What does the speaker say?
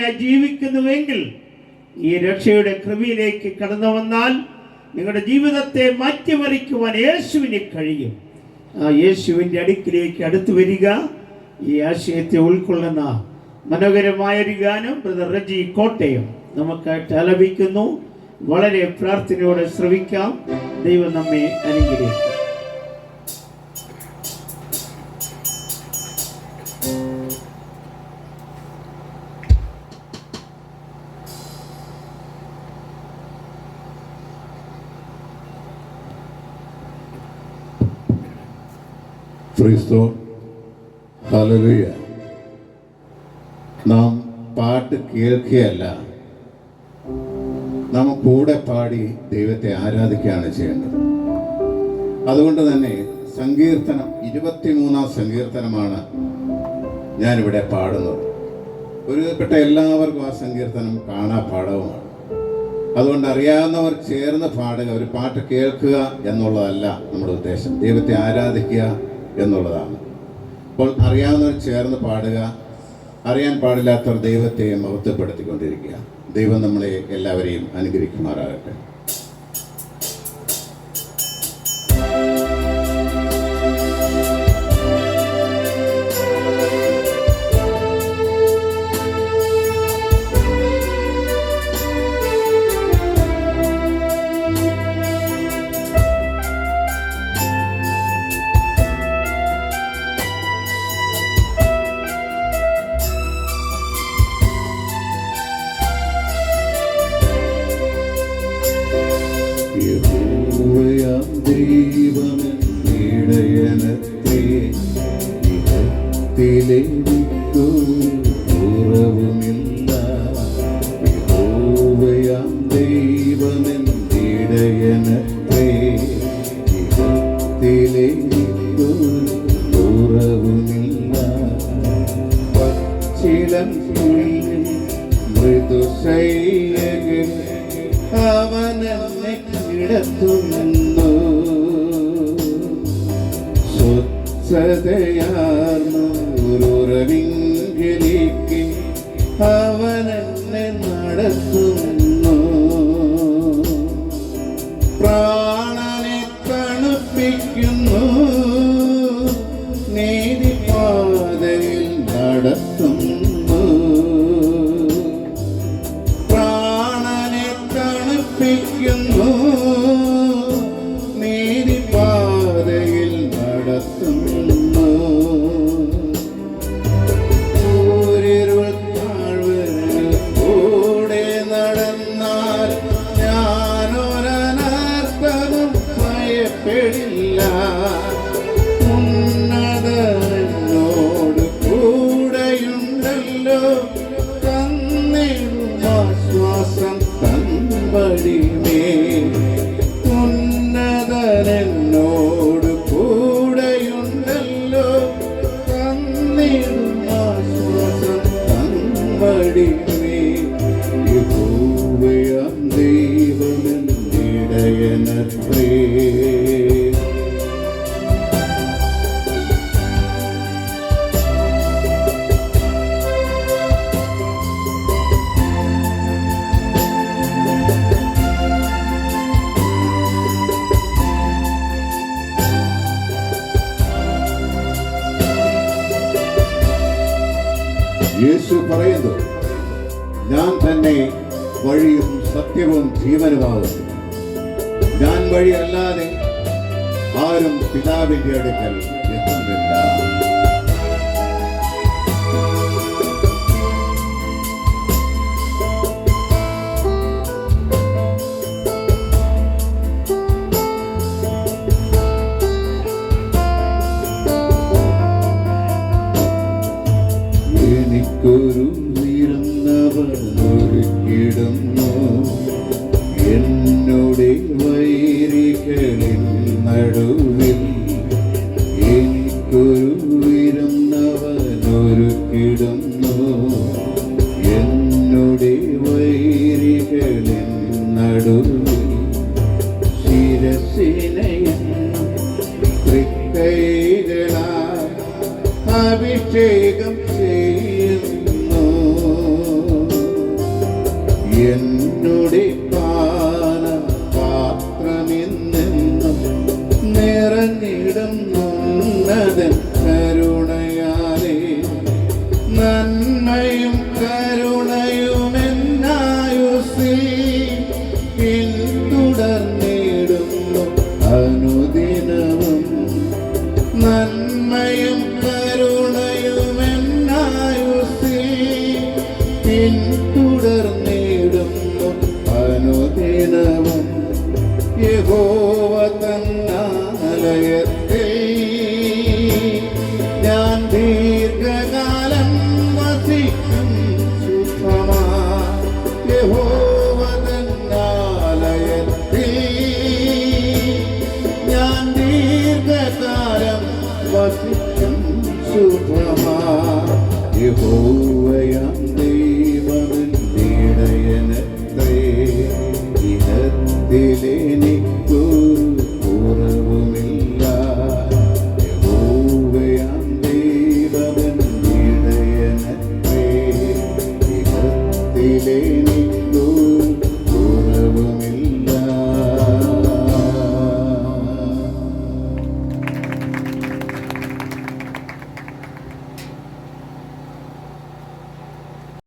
ജീവിക്കുന്നുവെങ്കിൽ ഈ രക്ഷയുടെ കൃപയിലേക്ക് കടന്നു വന്നാൽ നിങ്ങളുടെ ജീവിതത്തെ മാറ്റിമറിക്കുവാൻ യേശുവിന് കഴിയും. ആ യേശുവിന്റെ അടുക്കിലേക്ക് അടുത്തു വരിക. ഈ ആശയത്തെ ഉൾക്കൊള്ളുന്ന മനോഹരമായ ഒരു ഗാനം ബ്രദർ റജി കോട്ടയം നമുക്കായിട്ട് ആലപിക്കുന്നു. വളരെ പ്രാർത്ഥനയോടെ ശ്രവിക്കാം. ദൈവം നമ്മെ അനുഗ്രഹിക്കും ക്രിസ്തു. ഹലലുയ നാം പാട്ട് കേൾക്കുകയല്ല. നാം കൂടെ പാടി ദൈവത്തെ ആരാധിക്കുകയാണ് ചെയ്യേണ്ടത്. അതുകൊണ്ട് തന്നെ സങ്കീർത്തനം ഇരുപത്തിമൂന്നാം സങ്കീർത്തനമാണ് ഞാനിവിടെ പാടുന്നത്. ഒരുവിധപ്പെട്ട എല്ലാവർക്കും ആ സങ്കീർത്തനം കാണാ പാഠവുമാണ്. അതുകൊണ്ട് അറിയാവുന്നവർ ചേർന്ന് പാടുക ഒരു പാട്ട് കേൾക്കുക എന്നുള്ളതല്ല നമ്മുടെ ഉദ്ദേശം. ദൈവത്തെ ആരാധിക്കുക എന്നുള്ളതാണ്. അപ്പോൾ അറിയാവുന്നവർ ചേർന്ന് പാടുക. അറിയാൻ പാടില്ലാത്തവർ ദൈവത്തെ മഹത്വപ്പെടുത്തിക്കൊണ്ടിരിക്കുക. ദൈവം നമ്മളെ എല്ലാവരെയും അനുഗ്രഹിക്കുമാറാകട്ടെ. യഹോവയാം ദൈവമെന്നിടയനത്തെ ഇഹത്തിലെനിക്കു കുറവുമില്ല യഹോവയാം ദൈവമെന്നിടയനത്തെ ഇഹത്തിലെനിക്കു കുറവുമില്ല പച്ചിലം മൃദുശൈലകൾ അവനെന്നെ കിടത്തുന്നു സ്വച്ഛതയാർന്നൊരുറവിങ്കലേക്ക് അവനെന്നെ നടത്തുന്നു പ്രാണനെ തണുപ്പിക്കുന്നു. നീതിപാതയിൽ ഞാനൊരനർത്ഥവും ഭയപ്പെടില്ല. ഉന്നതനോട് കൂടെയുണ്ടല്ലോ. തന്നിടും ആശ്വാസം തൻവഴിമേ യേശു പറയുന്നു ഞാൻ തന്നെ വഴിയും സത്യവും ജീവനുമാകുന്നു ഞാൻ വഴിയല്ലാതെ ആരും പിതാവിന്റെ അടുക്കൽ എത്തുന്നില്ല. എനിക്കൊരു നിരന്നവർ ഒരുക്കിടുന്നു. എന്നോട് വൈരികളിൽ നടുവിൽ എനിക്കൊരു ഒരുക്കിടുന്നു. എന്നോട് വൈരികളിൽ നടുവിൽ ശിരസിനയും തൃക്കൈകളാ അഭിഷേകം പിന്തുടർന്നിടുന്നു അനുദിനവും. യഹോവ തന്നാലയത്തിൽ ഞാൻ ദീർഘകാലം വസിക്കും സുഖമാ. യഹോവ തന്നാലയത്തിൽ ഞാൻ ദീർഘകാലം വസിക്കും സുഖമാ. യഹോവ